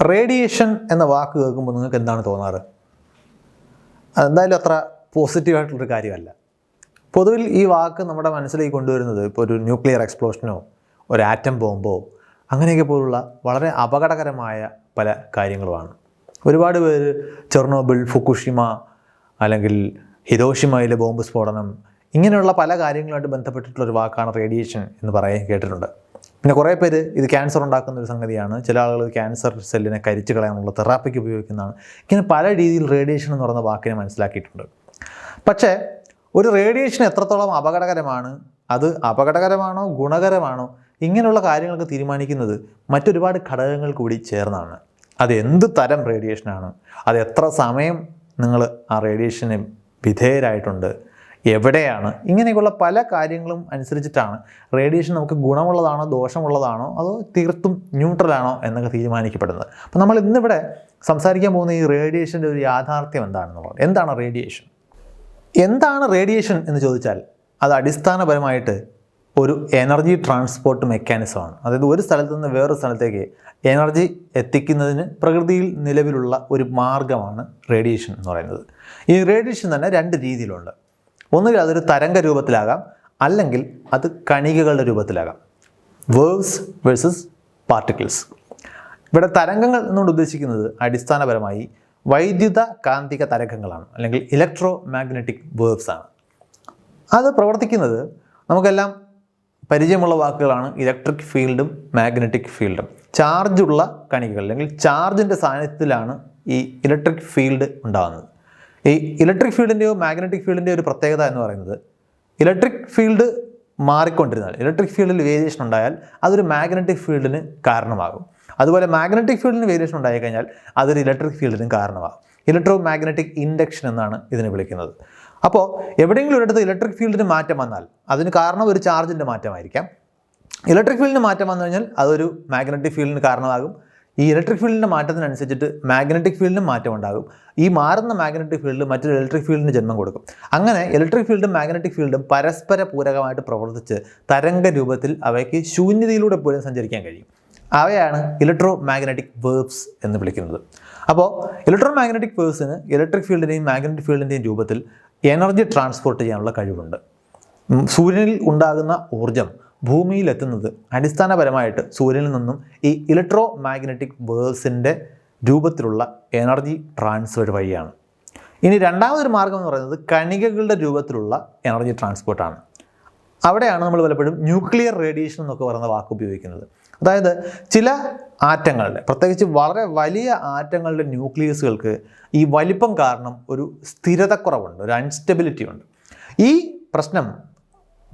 Radiation എന്ന വാക്ക് കേൾക്കുമ്പോൾ നിങ്ങൾക്ക് എന്താണ് തോന്നാറ്? അതെന്തായാലും അത്ര പോസിറ്റീവായിട്ടുള്ളൊരു കാര്യമല്ല. പൊതുവിൽ ഈ വാക്ക് നമ്മുടെ മനസ്സിലേക്ക് കൊണ്ടുവരുന്നത് ഇപ്പോൾ ഒരു ന്യൂക്ലിയർ എക്സ്പ്ലോഷനോ ഒരു ആറ്റം ബോംബോ അങ്ങനെയൊക്കെ പോലുള്ള വളരെ അപകടകരമായ പല കാര്യങ്ങളുമാണ്. ഒരുപാട് പേര് ചെർണോബിൾ ഫുക്കുഷിമ അല്ലെങ്കിൽ ഹിരോഷിമയിലെ ബോംബ് സ്ഫോടനം ഇങ്ങനെയുള്ള പല കാര്യങ്ങളുമായിട്ട് ബന്ധപ്പെട്ടിട്ടുള്ള ഒരു വാക്കാണ് റേഡിയേഷൻ എന്ന് പറയാൻ കേട്ടിട്ടുണ്ട്. പിന്നെ കുറേ പേര് ഇത് ക്യാൻസർ ഉണ്ടാക്കുന്ന ഒരു സംഗതിയാണ്. ചില ആളുകൾ ക്യാൻസർ സെല്ലിനെ കരിച്ചു കളയാനുള്ള തെറാപ്പിക്ക് ഉപയോഗിക്കുന്നതാണ്. ഇങ്ങനെ പല രീതിയിൽ റേഡിയേഷൻ എന്ന് പറയുന്ന വാക്കിനെ മനസ്സിലാക്കിയിട്ടുണ്ട്. പക്ഷേ ഒരു റേഡിയേഷൻ എത്രത്തോളം അപകടകരമാണ് അത് അപകടകരമാണോ ഗുണകരമാണോ ഇങ്ങനെയുള്ള കാര്യങ്ങൾക്ക് തീരുമാനിക്കുന്നത് മറ്റൊരുപാട് ഘടകങ്ങൾ കൂടി ചേർന്നാണ്. അത് എന്ത് തരം റേഡിയേഷനാണ് അത് എത്ര സമയം നിങ്ങൾ ആ റേഡിയേഷന് വിധേയരായിട്ടുണ്ട്? എവിടെയാണ്? ഇങ്ങനെയൊക്കെയുള്ള പല കാര്യങ്ങളും അനുസരിച്ചിട്ടാണ്. റേഡിയേഷൻ നമുക്ക് ഗുണമുള്ളതാണോ ദോഷമുള്ളതാണോ അതോ തീർത്തും ന്യൂട്രലാണോ എന്നൊക്കെ തീരുമാനിക്കപ്പെടുന്നത്. അപ്പോൾ നമ്മൾ ഇന്നിവിടെ സംസാരിക്കാൻ പോകുന്ന ഈ റേഡിയേഷന്റെ ഒരു യാഥാർത്ഥ്യം എന്താണെന്നുള്ളത്. എന്താണ് റേഡിയേഷൻ? എന്താണ് റേഡിയേഷൻ എന്ന് ചോദിച്ചാൽ അത് അടിസ്ഥാനപരമായിട്ട് ഒരു എനർജി ട്രാൻസ്പോർട്ട് മെക്കാനിസമാണ്. അതായത് ഒരു സ്ഥലത്ത് നിന്ന് വേറൊരു സ്ഥലത്തേക്ക് എനർജി എത്തിക്കുന്നതിന് പ്രകൃതിയിൽ നിലവിലുള്ള ഒരു മാർഗമാണ് റേഡിയേഷൻ എന്ന് പറയുന്നത്. ഈ റേഡിയേഷൻ തന്നെ രണ്ട് രീതിയിലുണ്ട്. ഒന്നുകിൽ അതൊരു തരംഗ രൂപത്തിലാകാം അല്ലെങ്കിൽ അത് കണികകളുടെ രൂപത്തിലാകാം. വേവ്സ് വേഴ്സസ് പാർട്ടിക്കിൾസ് ഇവിടെ തരംഗങ്ങൾ എന്നുകൊണ്ട് ഉദ്ദേശിക്കുന്നത് അടിസ്ഥാനപരമായി വൈദ്യുത കാന്തിക തരംഗങ്ങളാണ് അല്ലെങ്കിൽ ഇലക്ട്രോ മാഗ്നറ്റിക് വേവ്സ് ആണ്. അത് പ്രവർത്തിക്കുന്നത് നമുക്കെല്ലാം പരിചയമുള്ള വാക്കുകളാണ് ഇലക്ട്രിക് ഫീൽഡും മാഗ്നറ്റിക് ഫീൽഡും ചാർജുള്ള കണികകൾ അല്ലെങ്കിൽ ചാർജിന്റെ സാന്നിധ്യത്തിലാണ് ഈ ഇലക്ട്രിക് ഫീൽഡ് ഉണ്ടാകുന്നത്. ഈ ഇലക്ട്രിക് ഫീൽഡിന്റെയോ മാഗ്നറ്റിക് ഫീൽഡിന്റെയോ ഒരു പ്രത്യേകത എന്ന് പറയുന്നത് ഇലക്ട്രിക് ഫീൽഡ് മാറിക്കൊണ്ടിരുന്നാൽ ഇലക്ട്രിക് ഫീൽഡിൽ വേരിയേഷൻ ഉണ്ടായാൽ അതൊരു മാഗ്നറ്റിക് ഫീൽഡിന് കാരണമാകും. അതുപോലെ മാഗ്നറ്റിക് ഫീൽഡിന് വേരിയേഷൻ ഉണ്ടായി കഴിഞ്ഞാൽ അതൊരു ഇലക്ട്രിക് ഫീൽഡിനും കാരണമാകും. ഇലക്ട്രോ മാഗ്നറ്റിക് ഇൻഡക്ഷൻ എന്നാണ് ഇതിനെ വിളിക്കുന്നത്. അപ്പോൾ എവിടെയെങ്കിലും ഒരിടത്ത് ഇലക്ട്രിക് ഫീൽഡിന് മാറ്റം വന്നാൽ അതിന് കാരണം ഒരു ചാർജിന്റെ മാറ്റമായിരിക്കാം. ഇലക്ട്രിക് ഫീൽഡിന് മാറ്റം വന്നു കഴിഞ്ഞാൽ അതൊരു മാഗ്നറ്റിക് ഫീൽഡിന് കാരണമാകും. ഈ ഇലക്ട്രിക് ഫീൽഡിന്റെ മാറ്റത്തിനനുസരിച്ചിട്ട് മാഗ്നറ്റിക് ഫീൽഡിനും മാറ്റം ഉണ്ടാകും. ഈ മാറുന്ന മാഗ്നറ്റിക് ഫീൽഡ് മറ്റൊരു ഇലക്ട്രിക് ഫീൽഡിന് ജന്മം കൊടുക്കും. അങ്ങനെ ഇലക്ട്രിക് ഫീൽഡും മാഗ്നറ്റിക് ഫീൽഡും പരസ്പര പൂരകമായിട്ട് പ്രവർത്തിച്ച് തരംഗ രൂപത്തിൽ അവയ്ക്ക് ശൂന്യതയിലൂടെ പോലും സഞ്ചരിക്കാൻ കഴിയും. അവയാണ് ഇലക്ട്രോ മാഗ്നറ്റിക് വേവ്സ് എന്ന് വിളിക്കുന്നത്. അപ്പോൾ ഇലക്ട്രോ മാഗ്നറ്റിക് വേവ്സിന് ഇലക്ട്രിക് ഫീൽഡിന്റെയും മാഗ്നറ്റിക് ഫീൽഡിന്റെയും രൂപത്തിൽ എനർജി ട്രാൻസ്പോർട്ട് ചെയ്യാനുള്ള കഴിവുണ്ട്. സൂര്യനിൽ ഉണ്ടാകുന്ന ഊർജം ഭൂമിയിലെത്തുന്നത് അടിസ്ഥാനപരമായിട്ട് സൂര്യനിൽ നിന്നും ഈ ഇലക്ട്രോ മാഗ്നറ്റിക് വേവ്സിന്റെ രൂപത്തിലുള്ള എനർജി ട്രാൻസ്ഫർ വഴിയാണ്. ഇനി രണ്ടാമതൊരു മാർഗം എന്ന് പറയുന്നത് കണികകളുടെ രൂപത്തിലുള്ള എനർജി ട്രാൻസ്പോർട്ടാണ് അവിടെയാണ് നമ്മൾ പലപ്പോഴും ന്യൂക്ലിയർ റേഡിയേഷൻ എന്നൊക്കെ പറയുന്ന വാക്ക് ഉപയോഗിക്കുന്നത്. അതായത് ചില ആറ്റങ്ങളുടെ പ്രത്യേകിച്ച് വളരെ വലിയ ആറ്റങ്ങളുടെ ന്യൂക്ലിയസുകൾക്ക് ഈ വലിപ്പം കാരണം ഒരു സ്ഥിരതക്കുറവുണ്ട് ഒരു അൺസ്റ്റെബിലിറ്റി ഉണ്ട്. ഈ പ്രശ്നം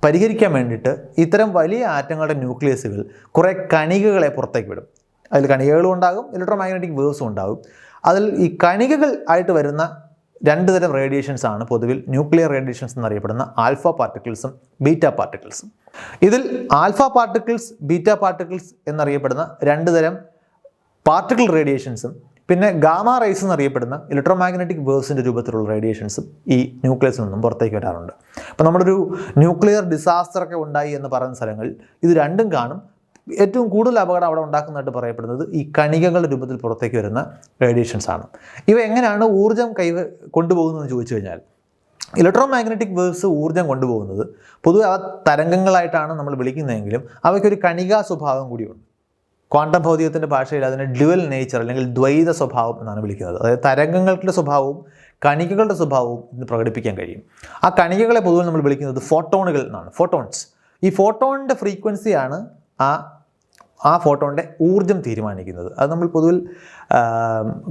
പരിഹരിക്കാൻ വേണ്ടിയിട്ട് ഇത്തരം വലിയ ആറ്റങ്ങളുടെ ന്യൂക്ലിയസുകൾ കുറേ കണികകളെ പുറത്തേക്ക് വിടും. അതിൽ കണികകളും ഉണ്ടാകും ഇലക്ട്രോ മാഗ്നറ്റിക് വേവ്സും ഉണ്ടാകും. അതിൽ ഈ കണികകൾ ആയിട്ട് വരുന്ന രണ്ട് തരം റേഡിയേഷൻസ് ആണ് പൊതുവിൽ ന്യൂക്ലിയർ റേഡിയേഷൻസ് എന്നറിയപ്പെടുന്ന ആൽഫ പാർട്ടിക്കിൾസും ബീറ്റ പാർട്ടിക്കിൾസും ഇതിൽ ആൽഫ പാർട്ടിക്കിൾസ് ബീറ്റ പാർട്ടിക്കിൾസ് എന്നറിയപ്പെടുന്ന രണ്ട് തരം പാർട്ടിക്കിൾ റേഡിയേഷൻസും പിന്നെ ഗാമ റേസ് എന്നറിയപ്പെടുന്ന ഇലക്ട്രോ മാഗ്നറ്റിക് വേവ്സിന്റെ രൂപത്തിലുള്ള റേഡിയേഷൻസും ഈ ന്യൂക്ലിയസിൽ നിന്നും പുറത്തേക്ക് വരാറുണ്ട്. അപ്പോൾ നമ്മളൊരു ന്യൂക്ലിയർ ഡിസാസ്റ്റർ ഒക്കെ ഉണ്ടായി എന്ന് പറയുന്ന സ്ഥലങ്ങളിൽ ഇത് രണ്ടും കാണും. ഏറ്റവും കൂടുതൽ അപകടം അവിടെ ഉണ്ടാക്കുന്നതായിട്ട് പറയപ്പെടുന്നത് ഈ കണികകളുടെ രൂപത്തിൽ പുറത്തേക്ക് വരുന്ന റേഡിയേഷൻസ് ആണ്. ഇവ എങ്ങനെയാണ് ഊർജം കൈ കൊണ്ടുപോകുന്നതെന്ന് ചോദിച്ചു കഴിഞ്ഞാൽ ഇലക്ട്രോ മാഗ്നറ്റിക് വേവ്സ് ഊർജം കൊണ്ടുപോകുന്നത് പൊതുവെ അവ തരംഗങ്ങളായിട്ടാണ് നമ്മൾ വിളിക്കുന്നതെങ്കിലും അവയ്ക്കൊരു കണികാ സ്വഭാവം കൂടിയുണ്ട്. ക്വാണ്ടം ഭൗതികത്തിന്റെ ഭാഷയിൽ അതിനെ ഡ്യുവൽ നേച്ചർ അല്ലെങ്കിൽ ദ്വൈത സ്വഭാവം എന്നാണ് വിളിക്കുന്നത്. അതായത് തരംഗങ്ങളുടെ സ്വഭാവവും കണികകളുടെ സ്വഭാവവും ഇന്ന് പ്രകടിപ്പിക്കാൻ കഴിയും. ആ കണികകളെ പൊതുവെ നമ്മൾ വിളിക്കുന്നത് ഫോട്ടോണുകൾ എന്നാണ്. ഫോട്ടോൺസ്. ഈ ഫോട്ടോണിന്റെ ഫ്രീക്വൻസിയാണ് ആ ആ ഫോട്ടോണിന്റെ ഊർജം തീരുമാനിക്കുന്നത്. അത് നമ്മൾ പൊതുവിൽ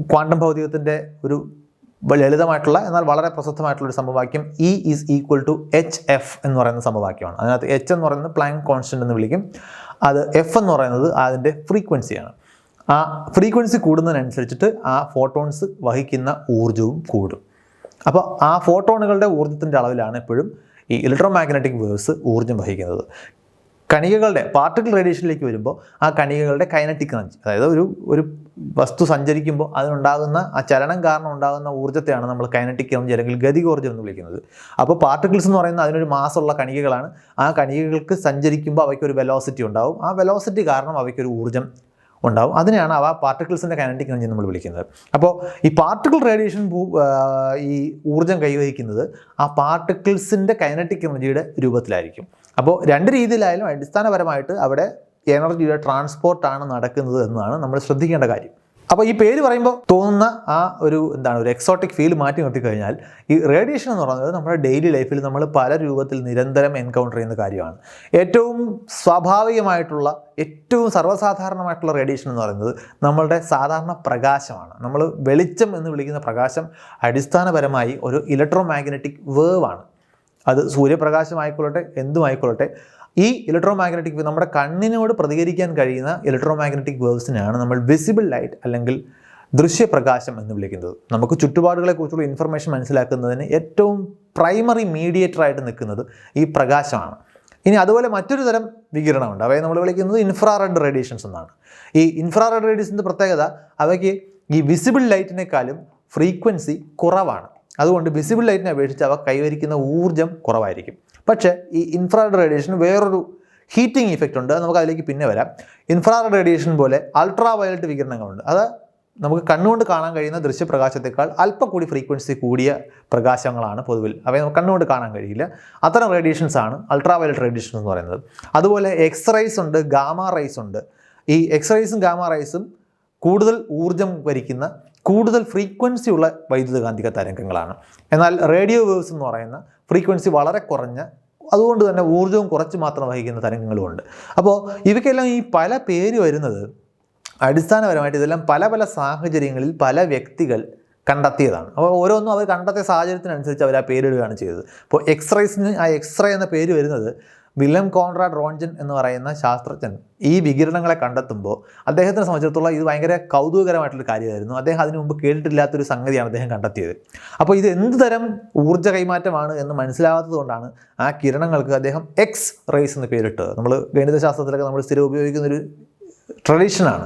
ക്വാണ്ടം ഭൗതികത്തിന്റെ ഒരു ലളിതമായിട്ടുള്ള എന്നാൽ വളരെ പ്രസിദ്ധമായിട്ടുള്ള ഒരു സമവാക്യം E is equal to H F എന്ന് പറയുന്ന സമവാക്യമാണ്. അതിനകത്ത് എച്ച് എന്ന് പറയുന്നത് പ്ലാങ്ക് കോൺസ്റ്റന്റ് എന്ന് വിളിക്കും. അത് എഫ് എന്ന് പറയുന്നത് അതിന്റെ ഫ്രീക്വൻസിയാണ് ആ ഫ്രീക്വൻസി കൂടുന്നതിനനുസരിച്ചിട്ട് ആ ഫോട്ടോൺസ് വഹിക്കുന്ന ഊർജവും കൂടും. അപ്പോൾ ആ ഫോട്ടോണുകളുടെ ഊർജത്തിന്റെ അളവിലാണ് എപ്പോഴും ഈ ഇലക്ട്രോ മാഗ്നറ്റിക് വേവ്സ് ഊർജം വഹിക്കുന്നത്. കണികകളുടെ പാർട്ടിക്കിൾ റേഡിയേഷനിലേക്ക് വരുമ്പോൾ ആ കണികകളുടെ കൈനറ്റിക് എനർജി അതായത് ഒരു ഒരു വസ്തു സഞ്ചരിക്കുമ്പോൾ അതിനുണ്ടാകുന്ന ആ ചലനം കാരണം ഉണ്ടാകുന്ന ഊർജത്തെയാണ് നമ്മൾ കൈനറ്റിക് എനർജി അല്ലെങ്കിൽ ഗതികോർജം എന്ന് വിളിക്കുന്നത്. അപ്പോൾ പാർട്ടിക്കിൾസ് എന്ന് പറയുന്നത് അതിനൊരു മാസമുള്ള കണികകളാണ്. ആ കണികകൾക്ക് സഞ്ചരിക്കുമ്പോൾ അവയ്ക്ക് ഒരു വെലോസിറ്റി ഉണ്ടാവും. ആ വെലോസിറ്റി കാരണം അവയ്ക്കൊരു ഊർജം ഉണ്ടാവും. അതിനെയാണ് അവ പാർട്ടിക്കിൾസിന്റെ കൈനറ്റിക് എനർജി നമ്മൾ വിളിക്കുന്നത്. അപ്പോൾ ഈ പാർട്ടിക്കിൾ റേഡിയേഷൻ ഈ ഊർജം കൈവഹിക്കുന്നത് ആ പാർട്ടിക്കിൾസിന്റെ കൈനറ്റിക് എനർജിയുടെ രൂപത്തിലായിരിക്കും. അപ്പോൾ രണ്ട് രീതിയിലായാലും അടിസ്ഥാനപരമായിട്ട് അവിടെ എനർജിയുടെ ട്രാൻസ്പോർട്ടാണ് നടക്കുന്നത് എന്നാണ് നമ്മൾ ശ്രദ്ധിക്കേണ്ട കാര്യം. അപ്പോൾ ഈ പേര് പറയുമ്പോൾ തോന്നുന്ന ആ ഒരു എന്താണ് ഒരു എക്സോട്ടിക് ഫീൽ മാറ്റി നിർത്തി കഴിഞ്ഞാൽ ഈ റേഡിയേഷൻ എന്ന് പറയുന്നത് നമ്മുടെ ഡെയിലി ലൈഫിൽ നമ്മൾ പല രൂപത്തിൽ നിരന്തരം എൻകൗണ്ടർ ചെയ്യുന്ന കാര്യമാണ്. ഏറ്റവും സ്വാഭാവികമായിട്ടുള്ള ഏറ്റവും സർവസാധാരണമായിട്ടുള്ള റേഡിയേഷൻ എന്ന് പറയുന്നത് നമ്മളുടെ സാധാരണ പ്രകാശമാണ്. നമ്മൾ വെളിച്ചം എന്ന് വിളിക്കുന്ന പ്രകാശം അടിസ്ഥാനപരമായി ഒരു ഇലക്ട്രോ മാഗ്നറ്റിക് വേവ് ആണ്. അത് സൂര്യപ്രകാശമായിക്കൊള്ളട്ടെ എന്തുമായിക്കൊള്ളട്ടെ. ഈ ഇലക്ട്രോ മാഗ്നറ്റിക് നമ്മുടെ കണ്ണിനോട് പ്രതികരിക്കാൻ കഴിയുന്ന ഇലക്ട്രോ മാഗ്നറ്റിക് വേവ്സിനെയാണ് നമ്മൾ വിസിബിൾ ലൈറ്റ് അല്ലെങ്കിൽ ദൃശ്യപ്രകാശം എന്ന് വിളിക്കുന്നത്. നമുക്ക് ചുറ്റുപാടുകളെക്കുറിച്ചുള്ള ഇൻഫർമേഷൻ മനസ്സിലാക്കുന്നതിന് ഏറ്റവും പ്രൈമറി മീഡിയേറ്ററായിട്ട് നിൽക്കുന്നത് ഈ പ്രകാശമാണ്. ഇനി അതുപോലെ മറ്റൊരു തരം വികിരണമുണ്ട്. അവയെ നമ്മൾ വിളിക്കുന്നത് ഇൻഫ്രാറെഡ് റേഡിയേഷൻസ് എന്നാണ്. ഈ ഇൻഫ്രാറെഡ് റേഡിയേഷന്റെ പ്രത്യേകത അവയ്ക്ക് ഈ വിസിബിൾ ലൈറ്റിനേക്കാളും ഫ്രീക്വൻസി കുറവാണ്. അതുകൊണ്ട് വിസിബിൾ ലൈറ്റിനെ അപേക്ഷിച്ച് അവ കൈവരിക്കുന്ന ഊർജം കുറവായിരിക്കും. പക്ഷേ ഈ ഇൻഫ്രാറെഡ് റേഡിയേഷൻ വേറൊരു ഹീറ്റിംഗ് ഇഫക്റ്റ് ഉണ്ട്. നമുക്ക് അതിലേക്ക് പിന്നെ വരാം. ഇൻഫ്രാറെഡ് റേഡിയേഷൻ പോലെ അൾട്രാ വയലറ്റ് വികിരണങ്ങളുണ്ട്. അത് നമുക്ക് കണ്ണുകൊണ്ട് കാണാൻ കഴിയുന്ന ദൃശ്യപ്രകാശത്തേക്കാൾ അല്പം കൂടി ഫ്രീക്വൻസി കൂടിയ പ്രകാശങ്ങളാണ് പൊതുവിൽ. അവയെ നമുക്ക് കണ്ണുകൊണ്ട് കാണാൻ കഴിയില്ല. അത്തരം റേഡിയേഷൻസ് ആണ് അൾട്രാ വയലറ്റ് റേഡിയേഷൻ എന്ന് പറയുന്നത്. അതുപോലെ എക്സ് റൈസ് ഉണ്ട് ഗാമ റൈസ് ഉണ്ട്. ഈ എക്സ് റൈസും ഗാമ റൈസും കൂടുതൽ ഊർജം ഭരിക്കുന്ന കൂടുതൽ ഫ്രീക്വൻസി ഉള്ള വൈദ്യുതകാന്തിക തരംഗങ്ങളാണ് എന്നാൽ റേഡിയോ വേവ്സ് എന്ന് പറയുന്ന ഫ്രീക്വൻസി വളരെ കുറഞ്ഞ അതുകൊണ്ട് തന്നെ ഊർജവും കുറച്ച് മാത്രം വഹിക്കുന്ന തരംഗങ്ങളുമുണ്ട് അപ്പോൾ ഇവയ്ക്കെല്ലാം ഈ പല പേര് വരുന്നത് അടിസ്ഥാനപരമായിട്ട് ഇതെല്ലാം പല പല സാഹചര്യങ്ങളിൽ പല വ്യക്തികൾ കണ്ടെത്തിയതാണ്. അപ്പോൾ ഓരോന്നും അവർ കണ്ടെത്തിയ സാഹചര്യത്തിനനുസരിച്ച് അവർ ആ പേരിടുകയാണ് ചെയ്തത്. അപ്പോൾ എക്സ്റേസിന് ആ എക്സ്റേ എന്ന പേര് വരുന്നത് വില്യം കോൺറാഡ് റോൺജൻ എന്ന് പറയുന്ന ശാസ്ത്രജ്ഞൻ ഈ വികിരണങ്ങളെ കണ്ടെത്തുമ്പോൾ അദ്ദേഹത്തിനെ സംബന്ധിച്ചിടത്തോളം ഇത് ഭയങ്കര കൗതുകകരമായിട്ടുള്ള കാര്യമായിരുന്നു. അദ്ദേഹം അതിനു മുമ്പ് കേട്ടിട്ടില്ലാത്തൊരു സംഗതിയാണ് അദ്ദേഹം കണ്ടെത്തിയത്. അപ്പോൾ ഇത് എന്ത് തരം ഊർജ കൈമാറ്റമാണ് എന്ന് മനസ്സിലാവാത്തതുകൊണ്ടാണ് ആ കിരണങ്ങൾക്ക് അദ്ദേഹം എക്സ് റേസ് എന്ന് പേരിട്ടത്. നമ്മൾ ഗണിതശാസ്ത്രത്തിലൊക്കെ നമ്മൾ സ്ഥിരം ഉപയോഗിക്കുന്ന ഒരു ട്രഡീഷനാണ്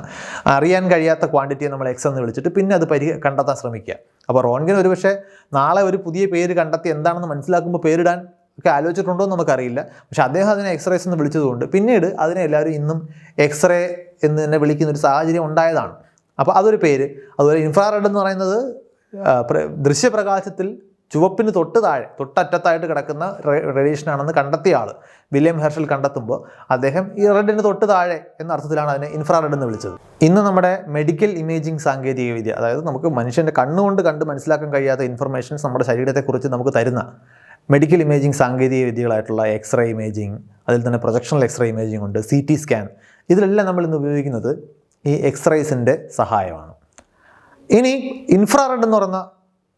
അറിയാൻ കഴിയാത്ത ക്വാണ്ടിറ്റിയെ നമ്മൾ എക്സ് എന്ന് വിളിച്ചിട്ട് പിന്നെ അത് പരി കണ്ടെത്താൻ ശ്രമിക്കുക. അപ്പോൾ റോൺഗൻ ഒരുപക്ഷെ നാളെ ഒരു പുതിയ പേര് കണ്ടെത്തി എന്താണെന്ന് മനസ്സിലാക്കുമ്പോൾ പേരിടാൻ ഒക്കെ ആലോചിച്ചിട്ടുണ്ടോ എന്ന് നമുക്കറിയില്ല. പക്ഷെ അദ്ദേഹം അതിനെ എക്സ്റേസ് എന്ന് വിളിച്ചതുകൊണ്ട് പിന്നീട് അതിനെ എല്ലാവരും ഇന്നും എക്സ്റേ എന്ന് തന്നെ വിളിക്കുന്ന ഒരു സാഹചര്യം ഉണ്ടായതാണ്. അപ്പോൾ അതൊരു പേര്. അതുപോലെ ഇൻഫ്രാറെഡ് എന്ന് പറയുന്നത് ദൃശ്യപ്രകാശത്തിൽ ചുവപ്പിന് തൊട്ട് താഴെ തൊട്ടറ്റത്തായിട്ട് കിടക്കുന്ന റേഡിയേഷൻ ആണെന്ന് കണ്ടെത്തിയ ആൾ വില്യം ഹെർഷൽ കണ്ടെത്തുമ്പോൾ അദ്ദേഹം ഈ റെഡിന് തൊട്ട് താഴെ എന്ന അർത്ഥത്തിലാണ് അതിനെ ഇൻഫ്രാറെഡ് എന്ന് വിളിച്ചത്. ഇന്ന് നമ്മുടെ മെഡിക്കൽ ഇമേജിംഗ് സാങ്കേതികവിദ്യ അതായത് നമുക്ക് മനുഷ്യന്റെ കണ്ണുകൊണ്ട് കണ്ട് മനസ്സിലാക്കാൻ കഴിയാത്ത ഇൻഫർമേഷൻസ് നമ്മുടെ ശരീരത്തെക്കുറിച്ച് നമുക്ക് തരുന്ന മെഡിക്കൽ ഇമേജിംഗ് സാങ്കേതിക വിദ്യകളായിട്ടുള്ള എക്സ്റേ ഇമേജിംഗ് അതിൽ തന്നെ പ്രൊജക്ഷണൽ എക്സ്റേ ഇമേജിംഗ് ഉണ്ട് സി ടി സ്കാൻ ഇതിലെല്ലാം നമ്മൾ ഇന്ന് ഉപയോഗിക്കുന്നത് ഈ എക്സ്റേസിന്റെ സഹായമാണ്. ഇനി ഇൻഫ്രാറെഡ് എന്ന് പറയുന്ന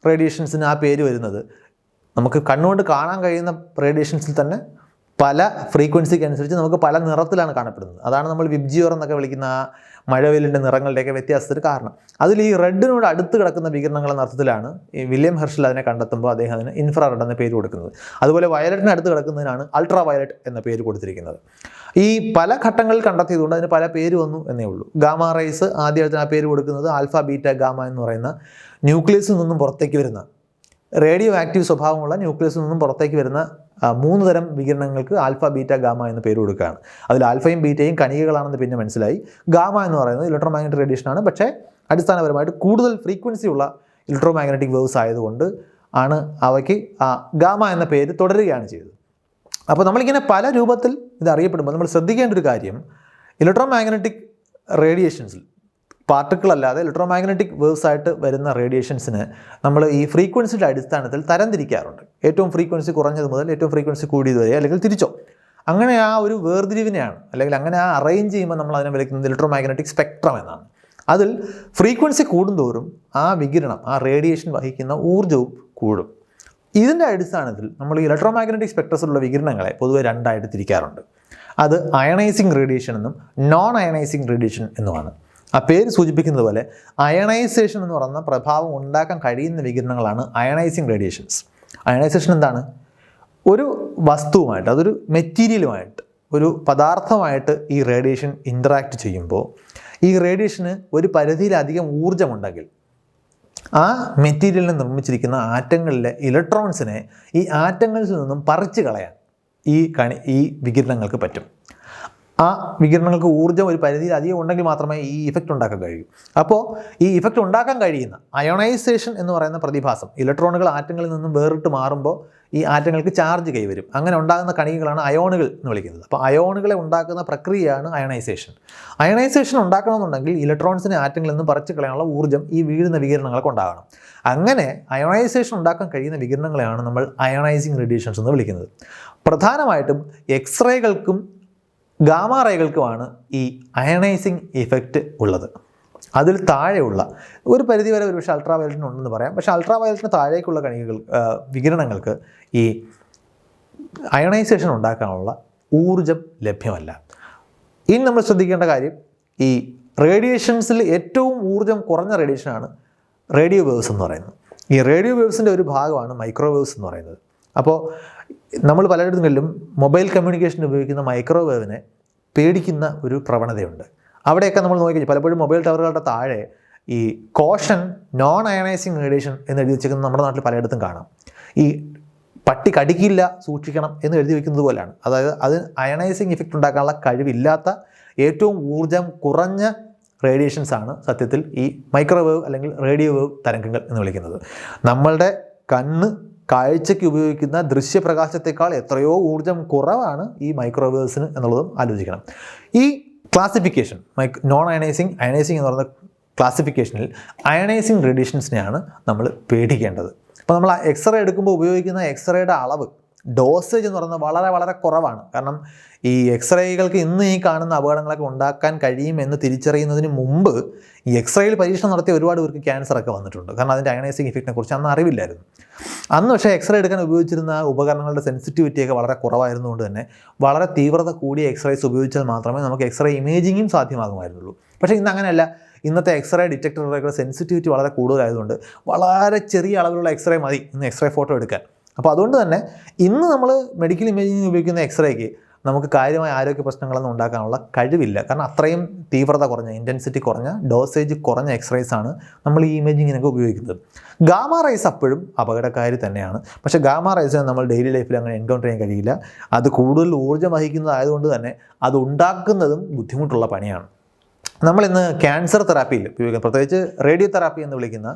റേഡിയേഷൻസിന് ആ പേര് വരുന്നത് നമുക്ക് കണ്ണുകൊണ്ട് കാണാൻ കഴിയുന്ന റേഡിയേഷൻസിൽ തന്നെ പല ഫ്രീക്വൻസിക്ക് അനുസരിച്ച് നമുക്ക് പല നിറത്തിലാണ് കാണപ്പെടുന്നത്. അതാണ് നമ്മൾ വിബ്ജിയോർ എന്നൊക്കെ വിളിക്കുന്ന ആ മഴവെല്ലിന്റെ നിറങ്ങളുടെയൊക്കെ വ്യത്യാസത്തിന് കാരണം. അതിൽ ഈ റെഡിനോട് അടുത്ത് കിടക്കുന്ന വികിരണങ്ങൾ നടത്തത്തിലാണ് ഈ വില്യം ഹെർഷൽ അതിനെ കണ്ടെത്തുമ്പോൾ അദ്ദേഹം അതിന് ഇൻഫ്രാറെഡ് എന്ന പേര് കൊടുക്കുന്നത്. അതുപോലെ വയലറ്റിന് അടുത്ത് കിടക്കുന്നതിനാണ് അൾട്രാ വയലറ്റ് എന്ന പേര് കൊടുത്തിരിക്കുന്നത്. ഈ പല ഘട്ടങ്ങളിൽ കണ്ടെത്തിയതുകൊണ്ട് അതിന് പല പേര് വന്നു എന്നേ ഉള്ളൂ. ഗാമ റൈസ് ആദ്യമായിട്ട് ആ പേര് കൊടുക്കുന്നത്. ആൽഫ ബീറ്റ ഗാമ എന്ന് പറയുന്ന ന്യൂക്ലിയസിൽ നിന്നും പുറത്തേക്ക് വരുന്ന റേഡിയോ ആക്റ്റീവ് സ്വഭാവമുള്ള ന്യൂക്ലിയസിൽ നിന്നും പുറത്തേക്ക് വരുന്ന മൂന്ന് തരം വികിരണങ്ങൾക്ക് ആൽഫ ബീറ്റ ഗാമ എന്ന് പേര് കൊടുക്കുകയാണ്. അതിൽ ആൽഫയും ബീറ്റയും കണികകളാണെന്ന് പിന്നെ മനസ്സിലായി. ഗാമ എന്ന് പറയുന്നത് ഇലക്ട്രോ മാഗ്നറ്റിക് റേഡിയേഷൻ ആണ്. പക്ഷേ അടിസ്ഥാനപരമായിട്ട് കൂടുതൽ ഫ്രീക്വൻസി ഉള്ള ഇലക്ട്രോ മാഗ്നറ്റിക് വേവ്സ് ആയതുകൊണ്ട് ആണ് അവയ്ക്ക് ഗാമ എന്ന പേര് തുടരുകയാണ് ചെയ്തത്. അപ്പോൾ നമ്മളിങ്ങനെ പല രൂപത്തിൽ ഇത് അറിയപ്പെടുമ്പോൾ നമ്മൾ ശ്രദ്ധിക്കേണ്ട ഒരു കാര്യം ഇലക്ട്രോ മാഗ്നറ്റിക് റേഡിയേഷൻസിൽ പാർട്ടിക്കിൾ അല്ലാതെ ഇലക്ട്രോ മാഗ്നറ്റിക് വേവ്സ് ആയിട്ട് വരുന്ന റേഡിയേഷൻസിന് നമ്മൾ ഈ ഫ്രീക്വൻസിയുടെ അടിസ്ഥാനത്തിൽ തരംതിരിക്കാറുണ്ട്. ഏറ്റവും ഫ്രീക്വൻസി കുറഞ്ഞത് മുതൽ ഏറ്റവും ഫ്രീക്വൻസി കൂടിയത് വരെ അല്ലെങ്കിൽ തിരിച്ചോ? അങ്ങനെ ആ ഒരു വേർതിരിവിനെയാണ് അല്ലെങ്കിൽ അങ്ങനെ ആ അറേഞ്ച് ചെയ്യുമ്പോൾ നമ്മൾ അതിനെ വിളിക്കുന്നത് ഇലക്ട്രോ മാഗ്നറ്റിക് സ്പെക്ട്രം എന്നാണ്. അതിൽ ഫ്രീക്വൻസി കൂടുന്തോറും ആ വികിരണം ആ റേഡിയേഷൻ വഹിക്കുന്ന ഊർജവും കൂടും. ഇതിന്റെ അടിസ്ഥാനത്തിൽ നമ്മൾ ഈ ഇലക്ട്രോ മാഗ്നറ്റിക് സ്പെക്ട്രസിലുള്ള വികിരണങ്ങളെ പൊതുവെ രണ്ടായിട്ട് തിരിക്കാറുണ്ട്. അത് അയണൈസിങ് റേഡിയേഷൻ എന്നും നോൺ അയണൈസിങ് റേഡിയേഷൻ എന്നുമാണ്. ആ പേര് സൂചിപ്പിക്കുന്നത് പോലെ അയണൈസേഷൻ എന്ന് പറയുന്ന പ്രഭാവം ഉണ്ടാക്കാൻ കഴിയുന്ന വികിരണങ്ങളാണ് അയണൈസിങ് റേഡിയേഷൻസ്. അയണൈസേഷൻ എന്താണ്? ഒരു വസ്തുവുമായിട്ട് അതൊരു മെറ്റീരിയലുമായിട്ട് ഒരു പദാർത്ഥമായിട്ട് ഈ റേഡിയേഷൻ ഇന്ററാക്ട് ചെയ്യുമ്പോൾ ഈ റേഡിയേഷന് ഒരു പരിധിയിലധികം ഊർജമുണ്ടെങ്കിൽ ആ മെറ്റീരിയലിൽ നിർമ്മിച്ചിരിക്കുന്ന ആറ്റങ്ങളിലെ ഇലക്ട്രോൺസിനെ ഈ ആറ്റങ്ങളിൽ നിന്നും പറിച്ചു കളയാൻ ഈ കണി ഈ വികിരണങ്ങൾക്ക് പറ്റും. ആ വികിരണങ്ങൾക്ക് ഊർജം ഒരു പരിധിയിൽ അധികം ഉണ്ടെങ്കിൽ മാത്രമേ ഈ ഇഫക്റ്റ് ഉണ്ടാക്കാൻ കഴിയൂ. അപ്പോൾ ഈ ഇഫക്റ്റ് ഉണ്ടാക്കാൻ കഴിയുന്ന അയോണൈസേഷൻ എന്ന് പറയുന്ന പ്രതിഭാസം ഇലക്ട്രോണുകൾ ആറ്റങ്ങളിൽ നിന്നും വേറിട്ട് മാറുമ്പോൾ ഈ ആറ്റങ്ങൾക്ക് ചാർജ് കൈവരും അങ്ങനെ ഉണ്ടാകുന്ന കണികകളാണ് അയോണുകൾ എന്ന് വിളിക്കുന്നത്. അപ്പോൾ അയോണുകളെ ഉണ്ടാക്കുന്ന പ്രക്രിയയാണ് അയണൈസേഷൻ അയണൈസേഷൻ ഉണ്ടാക്കണമെന്നുണ്ടെങ്കിൽ ഇലക്ട്രോൺസിനെ ആറ്റങ്ങളിൽ നിന്ന് പറിച്ചു കളയാനുള്ള ഊർജം ഈ വീഴുന്ന വികിരണങ്ങൾക്ക് ഉണ്ടാകണം. അങ്ങനെ അയോണൈസേഷൻ ഉണ്ടാക്കാൻ കഴിയുന്ന വികിരണങ്ങളെയാണ് നമ്മൾ അയോണൈസിങ് റേഡിയേഷൻസ് എന്ന് വിളിക്കുന്നത്. പ്രധാനമായിട്ടും എക്സ്റേകൾക്കും ഗാമ റേകൾക്കുമാണ് ഈ അയണൈസിങ് ഇഫക്റ്റ് ഉള്ളത്. അതിൽ താഴെയുള്ള ഒരു പരിധി വരെ ഒരുപക്ഷെ അൾട്രാ വയലറ്റിന് ഉണ്ടെന്ന് പറയാം. പക്ഷേ അൾട്രാ വയലറ്റിന് താഴേക്കുള്ള കണികകൾ വികിരണങ്ങൾക്ക് ഈ അയണൈസേഷൻ ഉണ്ടാക്കാനുള്ള ഊർജം ലഭ്യമല്ല. ഇനി നമ്മൾ ശ്രദ്ധിക്കേണ്ട കാര്യം ഈ റേഡിയേഷൻസിൽ ഏറ്റവും ഊർജം കുറഞ്ഞ റേഡിയേഷനാണ് റേഡിയോ വേവ്സ് എന്ന് പറയുന്നത്. ഈ റേഡിയോ വേവ്സിന്റെ ഒരു ഭാഗമാണ് മൈക്രോവേവ്സ് എന്ന് പറയുന്നത്. അപ്പോൾ നമ്മൾ പലയിടങ്ങളിലും മൊബൈൽ കമ്മ്യൂണിക്കേഷൻ ഉപയോഗിക്കുന്ന മൈക്രോവേവിനെ പേടിക്കുന്ന ഒരു പ്രവണതയുണ്ട്. അവിടെയൊക്കെ നമ്മൾ നോക്കിക്കഴിഞ്ഞാൽ പലപ്പോഴും മൊബൈൽ ടവറുകളുടെ താഴെ ഈ കോഷൻ നോൺ അയണൈസിങ് റേഡിയേഷൻ എന്ന് എഴുതി വെച്ചിരിക്കുന്നത് നമ്മുടെ നാട്ടിൽ പലയിടത്തും കാണാം. ഈ പട്ടി കടിക്കില്ല സൂക്ഷിക്കണം എന്ന് എഴുതി വെക്കുന്നത് പോലെയാണ്. അതായത് അത് അയണൈസിങ് ഇഫക്റ്റ് ഉണ്ടാക്കാനുള്ള കഴിവില്ലാത്ത ഏറ്റവും ഊർജം കുറഞ്ഞ റേഡിയേഷൻസ് ആണ് സത്യത്തിൽ ഈ മൈക്രോവേവ് അല്ലെങ്കിൽ റേഡിയോ വേവ് തരംഗങ്ങൾ എന്ന് വിളിക്കുന്നത്. നമ്മളുടെ കണ്ണ് കാഴ്ചയ്ക്ക് ഉപയോഗിക്കുന്ന ദൃശ്യപ്രകാശത്തേക്കാൾ എത്രയോ ഊർജം കുറവാണ് ഈ മൈക്രോവേവ്സിന് എന്നുള്ളതും ആലോചിക്കണം. ഈ classification mic non ionising ionising എന്ന് പറയുന്ന ക്ലാസിഫിക്കേഷനിൽ അയണൈസിങ് റേഡിയേഷൻസിനെയാണ് നമ്മൾ പേടിക്കേണ്ടത്. അപ്പോൾ നമ്മൾ എക്സ്റേ എടുക്കുമ്പോൾ ഉപയോഗിക്കുന്ന എക്സ്റേയുടെ അളവ് ഡോസേജ് എന്ന് പറയുന്നത് വളരെ വളരെ കുറവാണ്. കാരണം ഈ എക്സ്റേകൾക്ക് ഇന്ന് ഈ കാണുന്ന അപകടങ്ങളൊക്കെ ഉണ്ടാക്കാൻ കഴിയുമെന്ന് തിരിച്ചറിയുന്നതിന് മുമ്പ് ഈ എക്സ്റേയിൽ പരീക്ഷണം നടത്തിയ ഒരുപാട് പേർക്ക് ക്യാൻസറൊക്കെ വന്നിട്ടുണ്ട്. കാരണം അതിന്റെ അയണൈസിങ് ഇഫക്റ്റിനെ കുറിച്ച് അന്ന് അറിവില്ലായിരുന്നു. അന്ന് പക്ഷേ എക്സ്റേ എടുക്കാൻ ഉപയോഗിച്ചിരുന്ന ഉപകരണങ്ങളുടെ സെൻസിറ്റിവിറ്റിയൊക്കെ വളരെ കുറവായിരുന്നുകൊണ്ട് തന്നെ വളരെ തീവ്രത കൂടിയ എക്സ്റേസ് ഉപയോഗിച്ചാൽ മാത്രമേ നമുക്ക് എക്സ്റേ ഇമേജിങ്ങും സാധ്യമാകുമായിരുന്നുള്ളൂ. പക്ഷേ ഇന്ന് അങ്ങനെയല്ല. ഇന്നത്തെ എക്സ്റേ ഡിറ്റക്ടറുകളുടെ സെൻസിറ്റിവിറ്റി വളരെ കൂടുതലായതുകൊണ്ട് വളരെ ചെറിയ അളവിലുള്ള എക്സ്റേ മതി ഇന്ന് എക്സ്റേ ഫോട്ടോ എടുക്കാൻ. അപ്പോൾ അതുകൊണ്ട് തന്നെ ഇന്ന് നമ്മൾ മെഡിക്കൽ ഇമേജിങ് ഉപയോഗിക്കുന്ന എക്സ്റേക്ക് നമുക്ക് കാര്യമായ ആരോഗ്യ പ്രശ്നങ്ങളൊന്നും ഉണ്ടാക്കാനുള്ള കഴിവില്ല. കാരണം അത്രയും തീവ്രത കുറഞ്ഞ ഇന്റൻസിറ്റി കുറഞ്ഞ ഡോസേജ് കുറഞ്ഞ എക്സ്റേസ് ആണ് നമ്മൾ ഈ ഇമേജിങ്ങിനൊക്കെ ഉപയോഗിക്കുന്നത്. ഗാമ റൈസ് അപ്പോഴും അപകടക്കാരി തന്നെയാണ്. പക്ഷേ ഗാമ റൈസിനെ നമ്മൾ ഡെയിലി ലൈഫിൽ അങ്ങനെ എൻകൗണ്ടർ ചെയ്യാൻ കഴിയില്ല. അത് കൂടുതൽ ഊർജം വഹിക്കുന്നതായതുകൊണ്ട് തന്നെ അത് ഉണ്ടാക്കുന്നതും ബുദ്ധിമുട്ടുള്ള പണിയാണ്. നമ്മളിന്ന് ക്യാൻസർ തെറാപ്പിയിൽ ഉപയോഗിക്കുന്നത് പ്രത്യേകിച്ച് റേഡിയോ തെറാപ്പി എന്ന് വിളിക്കുന്ന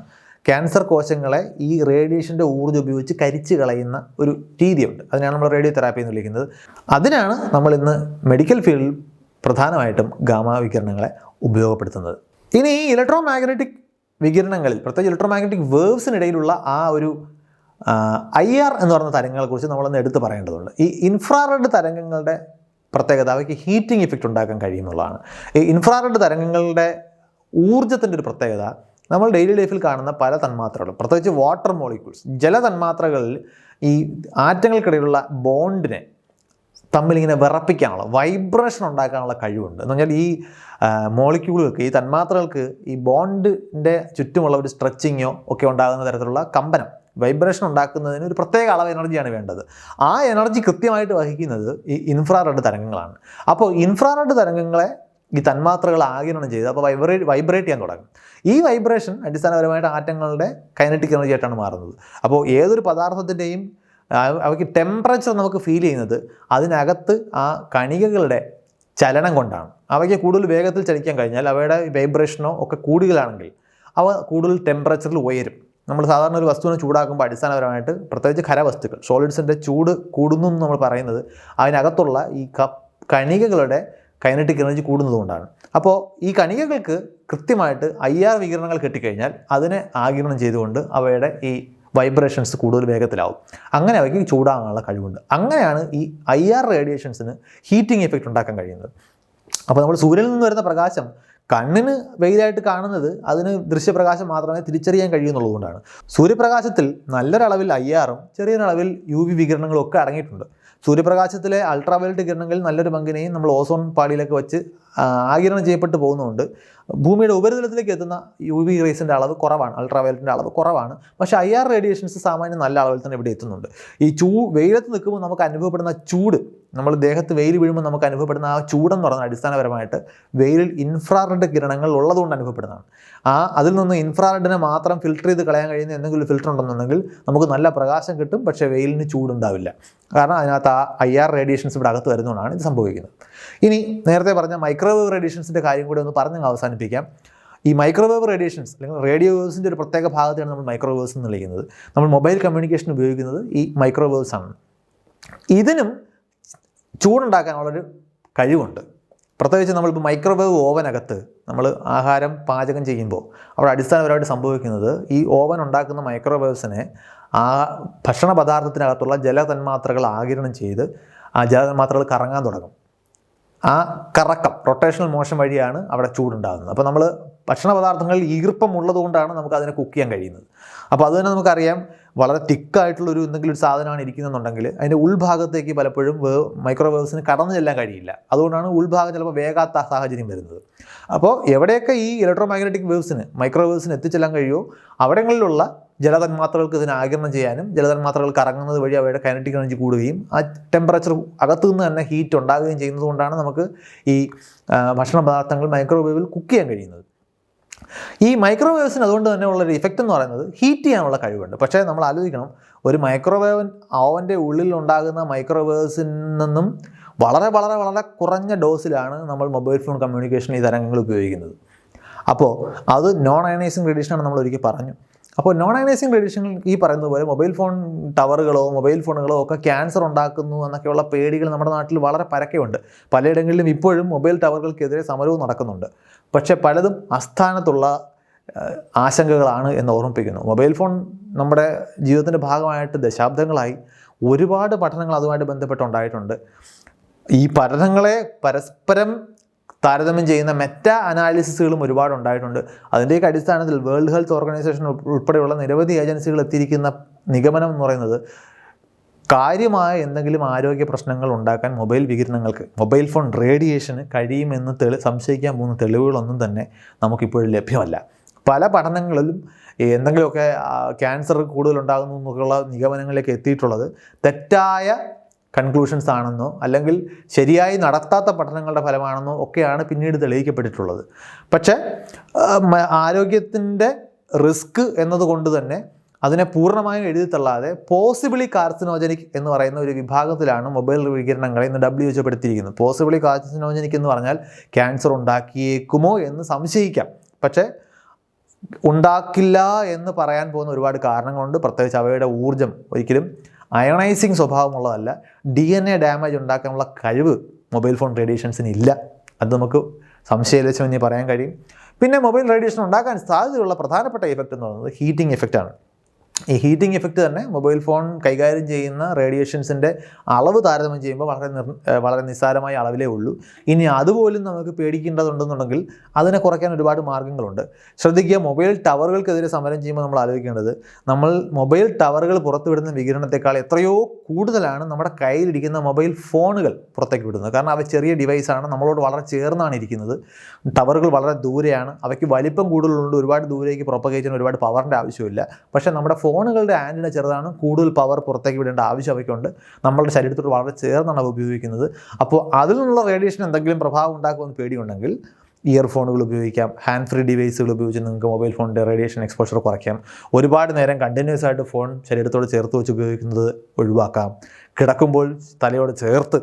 ക്യാൻസർ കോശങ്ങളെ ഈ റേഡിയേഷന്റെ ഊർജം ഉപയോഗിച്ച് കരിച്ച് കളയുന്ന ഒരു രീതിയുണ്ട്. അതിനാണ് നമ്മൾ റേഡിയോ തെറാപ്പി എന്ന് വിളിക്കുന്നത്. അതിനാണ് നമ്മൾ ഇന്ന് മെഡിക്കൽ ഫീൽഡിൽ പ്രധാനമായിട്ടും ഗാമാ വികിരണങ്ങളെ ഉപയോഗപ്പെടുത്തുന്നത്. ഇനി ഈ ഇലക്ട്രോ മാഗ്നറ്റിക് വികിരണങ്ങളിൽ പ്രത്യേകിച്ച് ഇലക്ട്രോ മാഗ്നറ്റിക് വേവ്സിനിടയിലുള്ള ആ ഒരു ഐ ആർ എന്ന് പറയുന്ന തരംഗങ്ങളെക്കുറിച്ച് നമ്മളൊന്ന് എടുത്തു പറയേണ്ടതുണ്ട്. ഈ ഇൻഫ്രാറെഡ് തരംഗങ്ങളുടെ പ്രത്യേകത അവയ്ക്ക് ഹീറ്റിംഗ് ഇഫക്റ്റ് ഉണ്ടാക്കാൻ കഴിയുമെന്നുള്ളതാണ് ഈ ഇൻഫ്രാറെഡ് തരംഗങ്ങളുടെ ഊർജത്തിന്റെ ഒരു പ്രത്യേകത നമ്മൾ ഡെയിലി ലൈഫിൽ കാണുന്ന പല തന്മാത്രകളും. പ്രത്യേകിച്ച് വാട്ടർ മോളിക്യൂൾസ് ജലതന്മാത്രകളിൽ ഈ ആറ്റങ്ങൾക്കിടയിലുള്ള ബോണ്ടിനെ തമ്മിലിങ്ങനെ വിറപ്പിക്കാനുള്ള വൈബ്രേഷൻ ഉണ്ടാക്കാനുള്ള കഴിവുണ്ട്. എന്ന് പറഞ്ഞാൽ ഈ മോളിക്യൂളുകൾക്ക് ഈ തന്മാത്രകൾക്ക് ഈ ബോണ്ടിന്റെ ചുറ്റുമുള്ള ഒരു സ്ട്രെച്ചിങ്ങോ ഒക്കെ ഉണ്ടാകുന്ന തരത്തിലുള്ള കമ്പനം വൈബ്രേഷൻ ഉണ്ടാക്കുന്നതിന് ഒരു പ്രത്യേക അളവ് എനർജിയാണ് വേണ്ടത്. ആ എനർജി കൃത്യമായിട്ട് വഹിക്കുന്നത് ഈ ഇൻഫ്രാറെഡ് തരംഗങ്ങളാണ്. അപ്പോൾ ഇൻഫ്രാറെഡ് തരംഗങ്ങളെ ഈ തന്മാത്രകൾ ആഗിരണം ചെയ്ത് അപ്പോൾ വൈബ്രേറ്റ് വൈബ്രേറ്റ് ചെയ്യാൻ തുടങ്ങും. ഈ വൈബ്രേഷൻ അടിസ്ഥാനപരമായിട്ട് ആറ്റങ്ങളുടെ കൈനറ്റിക് എനർജി ആയിട്ടാണ് മാറുന്നത്. അപ്പോൾ ഏതൊരു പദാർത്ഥത്തിന്റെയും അവയ്ക്ക് ടെമ്പറേച്ചർ നമുക്ക് ഫീൽ ചെയ്യുന്നത് അതിനകത്ത് ആ കണികകളുടെ ചലനം കൊണ്ടാണ്. അവയ്ക്ക് കൂടുതൽ വേഗത്തിൽ ചലിക്കാൻ കഴിഞ്ഞാൽ അവയുടെ വൈബ്രേഷനോ ഒക്കെ കൂടുതലാണെങ്കിൽ അവ കൂടുതൽ ടെമ്പറേച്ചറിൽ ഉയരും. നമ്മൾ സാധാരണ ഒരു വസ്തുവിനെ ചൂടാക്കുമ്പോൾ അടിസ്ഥാനപരമായിട്ട് പ്രത്യേകിച്ച് ഖരവസ്തുക്കൾ സോളിഡ്സിന്റെ ചൂട് കൂടുന്നു എന്ന് നമ്മൾ പറയുന്നത് അതിനകത്തുള്ള ഈ കണികകളുടെ കൈനറ്റിക് എനർജി കൂടുന്നതുകൊണ്ടാണ്. അപ്പോൾ ഈ കണികകൾക്ക് കൃത്യമായിട്ട് ഐ ആർ വികിരണങ്ങൾ കിട്ടിക്കഴിഞ്ഞാൽ അതിനെ ആഗിരണം ചെയ്തുകൊണ്ട് അവയുടെ ഈ വൈബ്രേഷൻസ് കൂടുതൽ വേഗത്തിലാവും. അങ്ങനെ അവയ്ക്ക് ചൂടാകാനുള്ള കഴിവുണ്ട്. അങ്ങനെയാണ് ഈ ഐ ആർ റേഡിയേഷൻസിന് ഹീറ്റിംഗ് എഫക്റ്റ് ഉണ്ടാക്കാൻ കഴിയുന്നത്. അപ്പോൾ നമ്മൾ സൂര്യനിൽ നിന്ന് വരുന്ന പ്രകാശം കണ്ണിന് വെയിലായിട്ട് കാണുന്നത് അതിന് ദൃശ്യപ്രകാശം മാത്രമേ തിരിച്ചറിയാൻ കഴിയുന്നുള്ളതുകൊണ്ടാണ്. സൂര്യപ്രകാശത്തിൽ നല്ലൊരളവിൽ ഐ ആറും ചെറിയൊരളവിൽ യു വി വികിരണങ്ങളും ഒക്കെ അടങ്ങിയിട്ടുണ്ട്. സൂര്യപ്രകാശത്തിലെ അൾട്രാവയലറ്റ് കിരണങ്ങളിൽ നല്ലൊരു പങ്കിനെയും നമ്മൾ ഓസോൺ പാളിയിലൊക്കെ വെച്ച് ആ, ആഗിരണം ചെയ്യപ്പെട്ട് പോകുന്നതുകൊണ്ട് ഭൂമിയുടെ ഉപരിതലത്തിലേക്ക് എത്തുന്ന യു വി റേസിന്റെ അളവ് കുറവാണ്. അൾട്രാവയലറ്റിന്റെ അളവ് കുറവാണ്. പക്ഷേ ഐ ആർ റേഡിയേഷൻസ് സാമാന്യം നല്ല അളവിൽ തന്നെ ഇവിടെ എത്തുന്നുണ്ട്. ഈ ചൂ വെയിലത്ത് നിൽക്കുമ്പോൾ നമുക്ക് അനുഭവപ്പെടുന്ന ചൂട് നമ്മൾ ദേഹത്ത് വെയിൽ വീഴുമ്പോൾ നമുക്ക് അനുഭവപ്പെടുന്ന ആ ചൂടെന്ന് പറഞ്ഞാൽ അടിസ്ഥാനപരമായിട്ട് വെയിലിൽ ഇൻഫ്രാറെഡ് കിരണങ്ങൾ ഉള്ളതുകൊണ്ട് അനുഭവപ്പെടുന്നതാണ്. ആ അതിൽ നിന്ന് ഇൻഫ്രാറെഡിനെ മാത്രം ഫിൽറ്റർ ചെയ്ത് കളയാൻ കഴിയുന്ന എന്തെങ്കിലും ഫിൽട്ടർ ഉണ്ടെന്നുണ്ടെങ്കിൽ നമുക്ക് നല്ല പ്രകാശം കിട്ടും പക്ഷേ വെയിലിന് ചൂടുണ്ടാവില്ല. കാരണം അതിനകത്ത് ആ ഐ ആർ റേഡിയേഷൻസ് ഇവിടെ അകത്ത് വരുന്നതുകൊണ്ടാണ് ഇത് സംഭവിക്കുന്നത്. ഇനി നേരത്തെ പറഞ്ഞ മൈക്രോവേവ് റേഡിയേഷൻസിന്റെ കാര്യം കൂടി ഒന്ന് പറഞ്ഞ് അവസാനിപ്പിക്കാം. ഈ മൈക്രോവേവ് റേഡിയേഷൻസ് അല്ലെങ്കിൽ റേഡിയോ വേവ്സിന്റെ ഒരു പ്രത്യേക ഭാഗത്തെയാണ് നമ്മൾ മൈക്രോവേവ്സ് എന്ന് വിളിക്കുന്നത്. നമ്മൾ മൊബൈൽ കമ്മ്യൂണിക്കേഷൻ ഉപയോഗിക്കുന്നത് ഈ മൈക്രോവേവ്സ് ആണ്. ഇതിനും ചൂടുണ്ടാക്കാനുള്ളൊരു കഴിവുണ്ട്. പ്രത്യേകിച്ച് നമ്മളിപ്പോൾ മൈക്രോവേവ് ഓവനകത്ത് നമ്മൾ ആഹാരം പാചകം ചെയ്യുമ്പോൾ അവിടെ അടിസ്ഥാനപരമായിട്ട് സംഭവിക്കുന്നത് ഈ ഓവൻ ഉണ്ടാക്കുന്ന മൈക്രോവേവ്സിനെ ആ ഭക്ഷണ പദാർത്ഥത്തിനകത്തുള്ള ജലതന്മാത്രകൾ ആകിരണം ചെയ്ത് ആ ജലതന്മാത്രകൾ കറങ്ങാൻ തുടങ്ങും. ആ കറക്കം റൊട്ടേഷണൽ മോഷൻ വഴിയാണ് അവിടെ ചൂടുണ്ടാകുന്നത്. അപ്പോൾ നമ്മൾ ഭക്ഷണ പദാർത്ഥങ്ങളിൽ ഈർപ്പം ഉള്ളതുകൊണ്ടാണ് നമുക്ക് അതിനെ കുക്ക് ചെയ്യാൻ കഴിയുന്നത്. അപ്പോൾ അതുതന്നെ നമുക്കറിയാം വളരെ തിക്കായിട്ടുള്ളൊരു എന്തെങ്കിലും ഒരു സാധനമാണ് ഇരിക്കുന്നുണ്ടെങ്കിൽ അതിന്റെ ഉൾഭാഗത്തേക്ക് പലപ്പോഴും വേ മൈക്രോവേവ്സിന് കടന്നു ചെല്ലാൻ കഴിയില്ല. അതുകൊണ്ടാണ് ഉൾഭാഗം ചിലപ്പോൾ വേഗാത്ത സാഹചര്യം വരുന്നത്. അപ്പോൾ എവിടെയൊക്കെ ഈ ഇലക്ട്രോ മാഗ്നറ്റിക് വേവ്സിന് മൈക്രോവേവ്സിന് എത്തിച്ചെല്ലാൻ കഴിയുമോ അവിടങ്ങളിലുള്ള ജലതന്മാത്രകൾക്ക് ഇതിനെ ആകിരണം ചെയ്യാനും ജലതന്മാത്രകൾ കറങ്ങുന്നത് വഴി അവയുടെ കൈനറ്റിക് എനർജി കൂടുകയും ആ ടെമ്പറേച്ചർ അകത്തു നിന്ന് തന്നെ ഹീറ്റ് ഉണ്ടാകുകയും ചെയ്യുന്നതുകൊണ്ടാണ് നമുക്ക് ഈ ഭക്ഷണ പദാർത്ഥങ്ങൾ മൈക്രോവേവിൽ കുക്ക് ചെയ്യാൻ കഴിയുന്നത്. ഈ മൈക്രോവേവ്സിന് അതുകൊണ്ട് തന്നെ ഉള്ളൊരു ഇഫക്റ്റ് എന്ന് പറയുന്നത് ഹീറ്റ് ചെയ്യാനുള്ള കഴിവുണ്ട്. പക്ഷേ നമ്മൾ ആലോചിക്കണം ഒരു മൈക്രോവേവൻ അവന്റെ ഉള്ളിൽ ഉണ്ടാകുന്ന മൈക്രോവേവ്സിൽ നിന്നും വളരെ വളരെ വളരെ കുറഞ്ഞ ഡോസിലാണ് നമ്മൾ മൊബൈൽ ഫോൺ കമ്മ്യൂണിക്കേഷൻ ഈ തരംഗങ്ങൾ ഉപയോഗിക്കുന്നത്. അപ്പോൾ അത് നോൺ അയണൈസിങ് റേഡിയേഷനാണ് നമ്മൾ ഒരിക്കൽ പറഞ്ഞു. അപ്പോൾ നോൺ അയണൈസിങ് റേഡിയേഷൻ ഈ പറയുന്നത് പോലെ മൊബൈൽ ഫോൺ ടവറുകളോ മൊബൈൽ ഫോണുകളോ ഒക്കെ ക്യാൻസർ ഉണ്ടാക്കുന്നു എന്നൊക്കെയുള്ള പേടികൾ നമ്മുടെ നാട്ടിൽ വളരെ പരക്കെയുണ്ട്. പലയിടങ്ങളിലും ഇപ്പോഴും മൊബൈൽ ടവറുകൾക്കെതിരെ സമരവും നടക്കുന്നുണ്ട്. പക്ഷേ പലതും അസ്ഥാനത്തുള്ള ആശങ്കകളാണ് എന്ന് ഓർമ്മിപ്പിക്കുന്നു. മൊബൈൽ ഫോൺ നമ്മുടെ ജീവിതത്തിന്റെ ഭാഗമായിട്ട് ദശാബ്ദങ്ങളായി ഒരുപാട് പഠനങ്ങൾ അതുമായിട്ട് ബന്ധപ്പെട്ടുണ്ടായിട്ടുണ്ട്. ഈ പഠനങ്ങളെ പരസ്പരം താരതമ്യം ചെയ്യുന്ന മെറ്റ അനാലിസിസുകളും ഒരുപാട് ഉണ്ടായിട്ടുണ്ട്. അതിന്റെയൊക്കെ അടിസ്ഥാനത്തിൽ വേൾഡ് ഹെൽത്ത് ഓർഗനൈസേഷൻ ഉൾ- ഉൾപ്പെടെയുള്ള നിരവധി ഏജൻസികൾ എത്തിയിരിക്കുന്ന നിഗമനം എന്ന് പറയുന്നത് കാര്യമായ എന്തെങ്കിലും ആരോഗ്യ പ്രശ്നങ്ങൾ ഉണ്ടാക്കാൻ മൊബൈൽ വികിരണങ്ങൾക്ക് മൊബൈൽ ഫോൺ റേഡിയേഷന് കഴിയുമെന്ന് തെളി സംശയിക്കാൻ പോകുന്ന തെളിവുകളൊന്നും തന്നെ നമുക്കിപ്പോഴും ലഭ്യമല്ല. പല പഠനങ്ങളിലും എന്തെങ്കിലുമൊക്കെ ക്യാൻസർ കൂടുതലുണ്ടാകുന്നു എന്നൊക്കെയുള്ള നിഗമനങ്ങളിലേക്ക് എത്തിയിട്ടുള്ളത് തെറ്റായ കൺക്ലൂഷൻസ് ആണെന്നോ അല്ലെങ്കിൽ ശരിയായി നടത്താത്ത പഠനങ്ങളുടെ ഫലമാണെന്നോ ഒക്കെയാണ് പിന്നീട് തെളിയിക്കപ്പെട്ടിട്ടുള്ളത്. പക്ഷേ ആരോഗ്യത്തിന്റെ റിസ്ക് എന്നതുകൊണ്ട് തന്നെ അതിനെ പൂർണമായും എഴുതി തള്ളാതെ പോസിബിളി കാർസിനോജനിക് എന്ന് പറയുന്ന ഒരു വിഭാഗത്തിലാണ് മൊബൈൽ വികിരണങ്ങളെ ഇന്ന് ഡബ്ല്യു എച്ച് പെടുത്തിയിരിക്കുന്നത്. പോസിബിളി കാർസിനോജനിക് എന്ന് പറഞ്ഞാൽ ക്യാൻസർ ഉണ്ടാക്കിയേക്കുമോ എന്ന് സംശയിക്കാം. പക്ഷേ ഉണ്ടാക്കില്ല എന്ന് പറയാൻ പോകുന്ന ഒരുപാട് കാരണങ്ങളുണ്ട്. പ്രത്യേകിച്ച് അവയുടെ ഊർജം ഒരിക്കലും അയണൈസിങ് സ്വഭാവമുള്ളതല്ല ഡി എൻ എ ഡാമേജ് ഉണ്ടാക്കാനുള്ള കഴിവ് മൊബൈൽ ഫോൺ റേഡിയേഷൻസിന് ഇല്ല. അത് നമുക്ക് സംശയലക്ഷ്യം പറയാൻ കഴിയും. പിന്നെ മൊബൈൽ റേഡിയേഷൻ ഉണ്ടാക്കാൻ സാധ്യതയുള്ള പ്രധാനപ്പെട്ട ഇഫക്റ്റ് എന്ന് പറയുന്നത് ഹീറ്റിംഗ് ഇഫക്റ്റാണ് ഈ ഹീറ്റിംഗ് എഫക്റ്റ് തന്നെ മൊബൈൽ ഫോൺ കൈകാര്യം ചെയ്യുന്ന റേഡിയേഷൻസിന്റെ അളവ് താരതമ്യം ചെയ്യുമ്പോൾ വളരെ വളരെ നിസ്സാരമായ അളവിലേ ഉള്ളൂ. ഇനി അതുപോലും നമുക്ക് പേടിക്കേണ്ടതുണ്ടെന്നുണ്ടെങ്കിൽ അതിനെ കുറയ്ക്കാൻ ഒരുപാട് മാർഗങ്ങളുണ്ട് ശ്രദ്ധിക്കുക മൊബൈൽ ടവറുകൾക്കെതിരെ സമരം ചെയ്യുമ്പോൾ നമ്മൾ ആലോചിക്കേണ്ടത് നമ്മൾ മൊബൈൽ ടവറുകൾ പുറത്തുവിടുന്ന വികിരണത്തെക്കാൾ എത്രയോ കൂടുതലാണ് നമ്മുടെ കയ്യിലിരിക്കുന്ന മൊബൈൽ ഫോണുകൾ പുറത്തേക്ക് വിടുന്നത്. കാരണം അവ ചെറിയ ഡിവൈസാണ് നമ്മളോട് വളരെ ചേർന്നാണ് ഇരിക്കുന്നത്. ടവറുകൾ വളരെ ദൂരെയാണ് അവയ്ക്ക് വലിപ്പം കൂടുതലുണ്ട് ഒരുപാട് ദൂരേക്ക് പ്രൊപ്പഗേറ്റ് ചെയ്യാൻ ഒരുപാട് പവറിന്റെ ആവശ്യമില്ല. പക്ഷേ നമ്മുടെ ഫോണുകളുടെ ആന്റിന ചെറുതാണ്. കൂടുതൽ പവർ പുറത്തേക്ക് വിടേണ്ട ആവശ്യം അവയ്ക്കുണ്ട്. നമ്മളുടെ ശരീരത്തോട് വളരെ ചേർന്നാണ് അവ ഉപയോഗിക്കുന്നത്. അപ്പോൾ അതിൽ നിന്നുള്ള റേഡിയേഷൻ എന്തെങ്കിലും പ്രഭാവം ഉണ്ടാക്കുമെന്ന് പേടിയുണ്ടെങ്കിൽ ഇയർഫോണുകൾ ഉപയോഗിക്കാം. ഹാൻഡ് ഫ്രീ ഡിവൈസുകൾ ഉപയോഗിച്ച് നിങ്ങൾക്ക് മൊബൈൽ ഫോണിന്റെ റേഡിയേഷൻ എക്സ്പോഷർ കുറയ്ക്കാം. ഒരുപാട് നേരം കണ്ടിന്യൂസ് ആയിട്ട് ഫോൺ ശരീരത്തോട് ചേർത്ത് വെച്ച് ഉപയോഗിക്കുന്നത് ഒഴിവാക്കാം. കിടക്കുമ്പോൾ തലയോട് ചേർത്ത്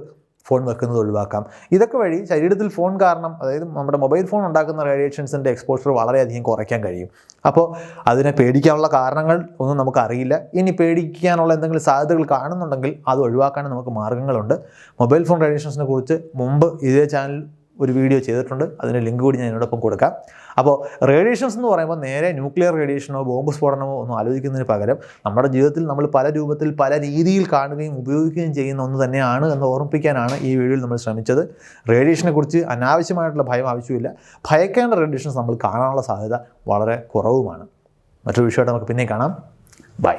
ഫോൺ വെക്കുന്നത് ഒഴിവാക്കാം. ഇതൊക്കെ വഴി ശരീരത്തിൽ ഫോൺ കാരണം അതായത് നമ്മുടെ മൊബൈൽ ഫോൺ ഉണ്ടാക്കുന്ന റേഡിയേഷൻസിന്റെ എക്സ്പോഷർ വളരെയധികം കുറയ്ക്കാൻ കഴിയും. അപ്പോൾ അതിനെ പേടിക്കാനുള്ള കാരണങ്ങൾ ഒന്നും നമുക്കറിയില്ല. ഇനി പേടിക്കാനുള്ള എന്തെങ്കിലും സാധ്യതകൾ കാണുന്നുണ്ടെങ്കിൽ അത് ഒഴിവാക്കാൻ നമുക്ക് മാർഗങ്ങളുണ്ട് മൊബൈൽ ഫോൺ റേഡിയേഷൻസിനെ കുറിച്ച് മുമ്പ് ഇതേ ചാനൽ ഒരു വീഡിയോ ചെയ്തിട്ടുണ്ട്. അതിന്റെ ലിങ്ക് കൂടി ഞാൻ ഇതിനോടൊപ്പം കൊടുക്കാം. അപ്പോൾ റേഡിയേഷൻസ് എന്ന് പറയുമ്പോൾ നേരെ ന്യൂക്ലിയർ റേഡിയേഷനോ ബോംബ് സ്ഫോടനമോ ഒന്നും ആലോചിക്കുന്നതിന് പകരം നമ്മുടെ ജീവിതത്തിൽ നമ്മൾ പല രൂപത്തിൽ പല രീതിയിൽ കാണുകയും ഉപയോഗിക്കുകയും ചെയ്യുന്ന ഒന്ന് തന്നെയാണ് എന്ന് ഓർമ്മിപ്പിക്കാനാണ് ഈ വീഡിയോയിൽ നമ്മൾ ശ്രമിച്ചത്. റേഡിയേഷനെ കുറിച്ച് അനാവശ്യമായിട്ടുള്ള ഭയം ആവശ്യമില്ല. ഭയക്കേണ്ട റേഡിയേഷൻസ് നമ്മൾ കാണാനുള്ള സാധ്യത വളരെ കുറവുമാണ്. മറ്റൊരു വിഷയമായിട്ട് നമുക്ക് പിന്നെ കാണാം. ബൈ